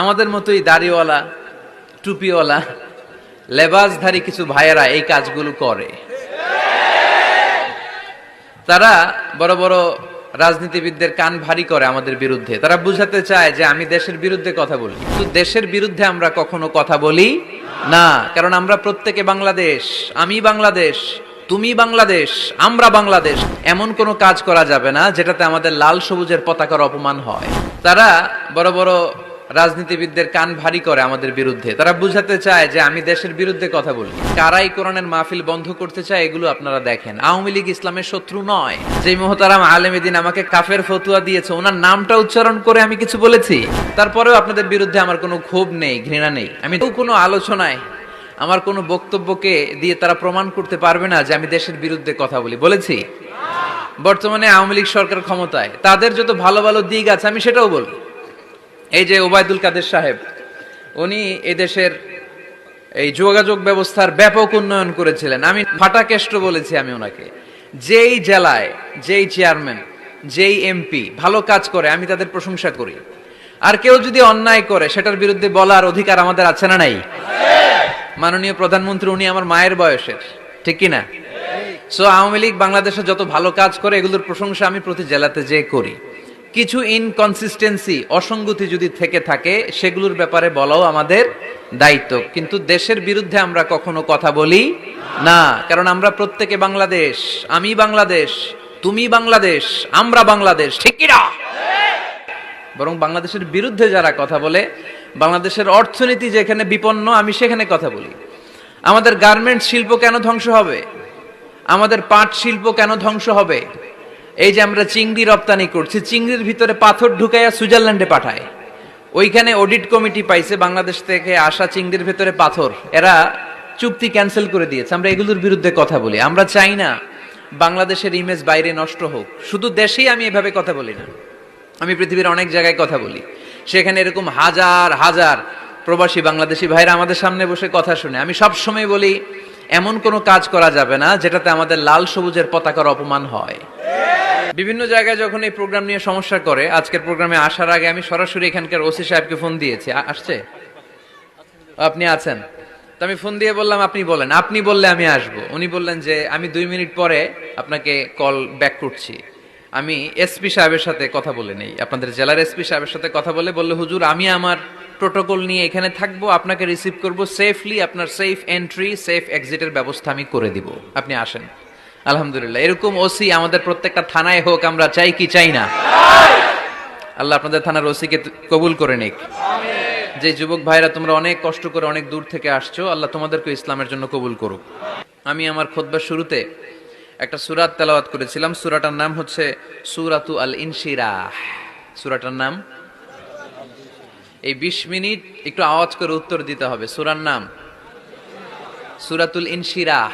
আমাদের মতোই দাড়িওয়ালা, টুপিওয়ালা লেবাসধারী কিছু ভাইয়েরা এই কাজগুলো করে। তারা বড় বড় রাজনীতিবিদদের কান ভারী করে আমাদের বিরুদ্ধে। তারা বুঝাতে চায় যে আমি দেশের বিরুদ্ধে কথা বলি। কিন্তু দেশের বিরুদ্ধে আমরা কখনো কথা বলি না, কারণ আমরা প্রত্যেকে বাংলাদেশ, আমি বাংলাদেশ, তুমি বাংলাদেশ, আমরা বাংলাদেশ, এমন কোনো কাজ করা যাবে না যেটাতে আমাদের লাল সবুজের পতাকার অপমান হয়। তারা বড় বড় রাজনীতিবিদদের কান ভারী করে আমাদের বিরুদ্ধে। তারা বুঝাতে চায় যে আমি দেশের বিরুদ্ধে কথা বলি। কারাই কোরআনের মাহফিল বন্ধ করতে চায় এগুলো আপনারা দেখেন। আওয়ামী লীগ ইসলামের শত্রু নয়। যে মোহতারাম আলেমেদিন আমাকে কাফের ফতুয়া দিয়েছে, ওনার নামটা উচ্চারণ করে আমি কিছু বলেছি। তারপরেও আপনাদের বিরুদ্ধে আমার কোনো ক্ষোভ নেই, ঘৃণা নেই। আমি তো কোনো আলোচনায় আমার কোনো বক্তব্যকে দিয়ে তারা প্রমাণ করতে পারবে না যে আমি দেশের বিরুদ্ধে কথা বলি। বলেছি? বর্তমানে আওয়ামী লীগ সরকার ক্ষমতায়। তাদের যত ভালো ভালো দিক আছে, আমি সেটাও বলি। এই যে ওবায়দুল কাদের সাহেব উনি এদেশের এই যোগাযোগ ব্যবস্থার ব্যাপক উন্নয়ন করেছিলেন। আমি ফাটাকেষ্ট বলেছি আমি ওনাকে। যেই জেলায় যেই চেয়ারম্যান যেই এমপি ভালো কাজ করে আমি তাদের প্রশংসা করি। আর কেউ যদি অন্যায় করে সেটার বিরুদ্ধে বলার অধিকার আমাদের আছে না নাই? মাননীয় প্রধানমন্ত্রী উনি আমার মায়ের বয়সের ঠিক কি না সো আওয়ামী লীগ বাংলাদেশে যত ভালো কাজ করে এগুলোর প্রশংসা আমি প্রতি জেলাতে যে করি। কিছু ইনকনসিস্টেন্সি অসঙ্গতি যদি থেকে থাকে, সেগুলোর ব্যাপারে বলাও আমাদের দায়িত্ব। কিন্তু দেশের বিরুদ্ধে আমরা কখনো কথা বলি না, কারণ আমরা প্রত্যেকে বাংলাদেশ, আমি বাংলাদেশ, তুমি বাংলাদেশ, আমরা বাংলাদেশ, ঠিক বরং বাংলাদেশের বিরুদ্ধে যারা কথা বলে, বাংলাদেশের অর্থনীতি যেখানে বিপন্ন, আমি সেখানে কথা বলি। আমাদের গার্মেন্টস শিল্প কেন ধ্বংস হবে? আমাদের পাট শিল্প কেন ধ্বংস হবে? এই যে আমরা চিংড়ি রপ্তানি করছি, চিংড়ির ভিতরে পাথর ঢুকাইয়া সুইজারল্যান্ডে পাঠায়। ওইখানে অডিট কমিটি পাইছে বাংলাদেশ থেকে আসা চিংড়ির ভেতরে পাথর। এরা চুক্তি ক্যান্সেল করে দিয়েছে। আমরা এগুলোর বিরুদ্ধে কথা বলি। আমরা চাই না বাংলাদেশের ইমেজ বাইরে নষ্ট হোক। শুধু দেশেই আমি এভাবে কথা বলি না। আমি পৃথিবীর অনেক জায়গায় কথা বলি। সেখানে এরকম হাজার হাজার প্রবাসী বাংলাদেশি ভাইরা আমাদের সামনে বসে কথা শুনে। আমি সব সময় বলি, এমন কোনো কাজ করা যাবে না যেটাতে আমাদের লাল সবুজের পতাকার অপমান হয়। বিভিন্ন জায়গায় যখন এই প্রোগ্রাম নিয়ে সমস্যা করে, আজকের প্রোগ্রামে আসার আগে আমি সরাসরি এখানকার ওসি সাহেবকে ফোন দিয়েছি। আসছে? আপনি আছেন? তো আমি ফোন দিয়ে বললাম, আপনি বলেন। আপনি বললে আমি আসব। উনি বললেন যে, আমি দুই মিনিট পরে আপনাকে কল ব্যাক করছি। আমি এসপি সাহেবের সাথে কথা বলে নেই। আপনাদের জেলার এসপি সাহেবের সাথে কথা বলে বললে, হুজুর, আমি আমার প্রোটোকল নিয়ে এখানে থাকব। আপনাকে রিসিভ করব সেফলি আপনার সেফ এন্ট্রি সেফ এক্সিটের ব্যবস্থা আমি করে দিব। আপনি আসেন। আলহামদুলিল্লাহ। এরকম ওসি আমাদের প্রত্যেকটা থানায় হোক, আমরা চাই কি চাই না। আল্লাহ আপনাদের থানার ওসিকে কবুল করে নিক। যে যুবক ভাইরা তোমরা অনেক কষ্ট করে অনেক দূর থেকে আসছো, আল্লাহ তোমাদেরকে ইসলামের জন্য কবুল করুক। আমি আমার খোদবার শুরুতে একটা সুরাত তেলাওয়াত করেছিলাম। সুরাটার নাম হচ্ছে সুরাতু আল ইনশিরাহ সুরাটার নাম? এই বিশ মিনিট একটু আওয়াজ করে উত্তর দিতে হবে। সুরার নাম? সুরাতুল ইনশিরাহ